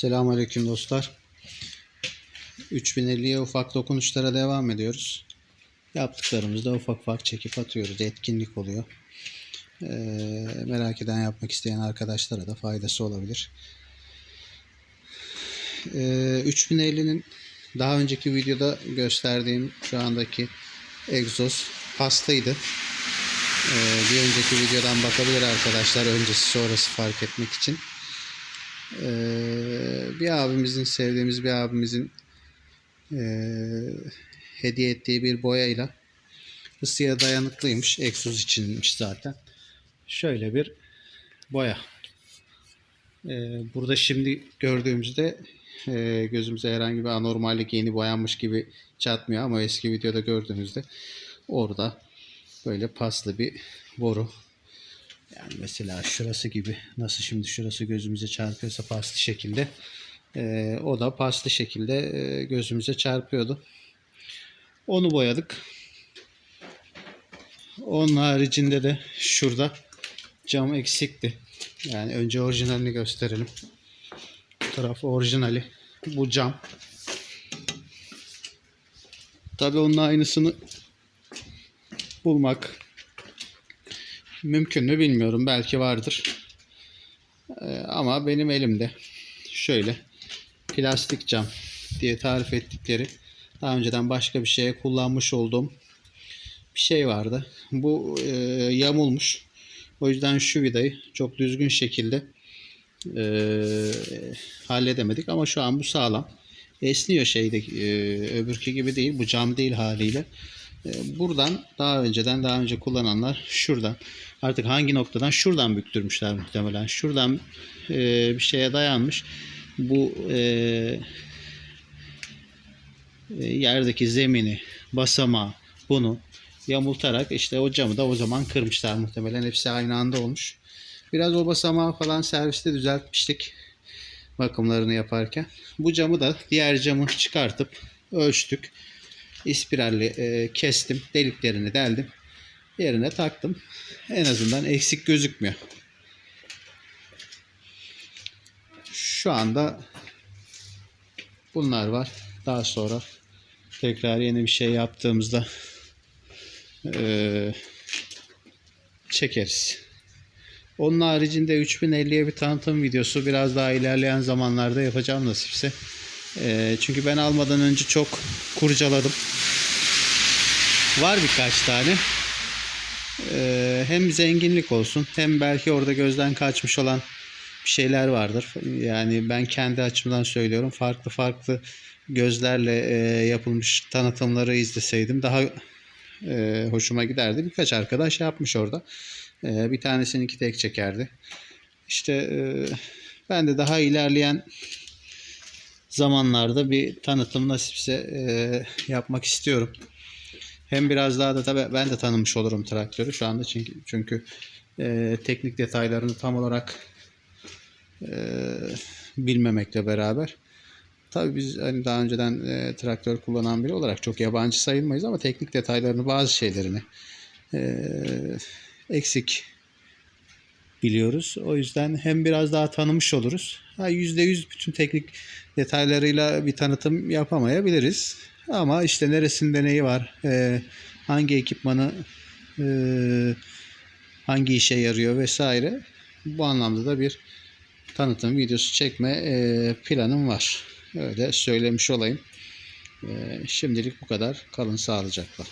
Selamünaleyküm dostlar. 3050'ye ufak dokunuşlara devam ediyoruz. Yaptıklarımızda ufak ufak çekip atıyoruz. Etkinlik oluyor. Ee, merak eden yapmak isteyen arkadaşlara da faydası olabilir. Ee, 3050'nin daha önceki videoda gösterdiğim şu andaki egzoz pastaydı. Ee, bir önceki videodan bakabilir arkadaşlar öncesi sonrası fark etmek için. Ee, bir abimizin sevdiğimiz bir abimizin ee, hediye ettiği bir boyayla ısıya dayanıklıymış. Egzoz içinmiş zaten. Şöyle bir boya. Ee, burada şimdi gördüğümüzde ee, gözümüze herhangi bir anormallik yeni boyanmış gibi çatmıyor ama eski videoda gördüğünüzde orada böyle paslı bir boru yani mesela şurası gibi nasıl şimdi şurası gözümüze çarpıyorsa paslı şekilde e, o da paslı şekilde e, gözümüze çarpıyordu. Onu boyadık. Onun haricinde de şurada cam eksikti. Yani önce orijinalini gösterelim. Bu taraf orijinali. Bu cam. Tabi onun aynısını bulmak mümkün mü bilmiyorum. Belki vardır. Ee, ama benim elimde şöyle plastik cam diye tarif ettikleri daha önceden başka bir şeye kullanmış olduğum bir şey vardı. Bu e, yamulmuş. O yüzden şu vidayı çok düzgün şekilde e, halledemedik ama şu an bu sağlam. Esniyor şeyde e, öbürkü gibi değil. Bu cam değil haliyle. E, buradan daha önceden daha önce kullananlar şuradan artık hangi noktadan şuradan büktürmüşler muhtemelen. Şuradan e, bir şeye dayanmış. Bu e, e, yerdeki zemini, basamağı bunu yamultarak işte o camı da o zaman kırmışlar muhtemelen. Hepsi aynı anda olmuş. Biraz o basamağı falan serviste düzeltmiştik bakımlarını yaparken. Bu camı da diğer camı çıkartıp ölçtük. İspiralle e, kestim. Deliklerini deldim. Yerine taktım. En azından eksik gözükmüyor. Şu anda bunlar var. Daha sonra tekrar yeni bir şey yaptığımızda e, çekeriz. Onun haricinde 3050'ye bir tanıtım videosu biraz daha ilerleyen zamanlarda yapacağım nasipse. E, çünkü ben almadan önce çok kurcaladım. Var birkaç tane. E, hem zenginlik olsun hem belki orada gözden kaçmış olan bir şeyler vardır. Yani ben kendi açımdan söylüyorum. Farklı farklı gözlerle e, yapılmış tanıtımları izleseydim daha e, hoşuma giderdi. Birkaç arkadaş yapmış orada. E, bir tanesini iki tek çekerdi. İşte e, ben de daha ilerleyen zamanlarda bir tanıtım nasipse e, yapmak istiyorum. Hem biraz daha da tabii ben de tanımış olurum traktörü şu anda çünkü çünkü e, teknik detaylarını tam olarak e, bilmemekle beraber. Tabii biz hani daha önceden e, traktör kullanan biri olarak çok yabancı sayılmayız ama teknik detaylarını bazı şeylerini e, eksik biliyoruz. O yüzden hem biraz daha tanımış oluruz. Ha %100 bütün teknik detaylarıyla bir tanıtım yapamayabiliriz. Ama işte neresinde neyi var, e, hangi ekipmanı e, hangi işe yarıyor vesaire. Bu anlamda da bir tanıtım videosu çekme e, planım var. Öyle söylemiş olayım. E, şimdilik bu kadar. Kalın sağlıcakla.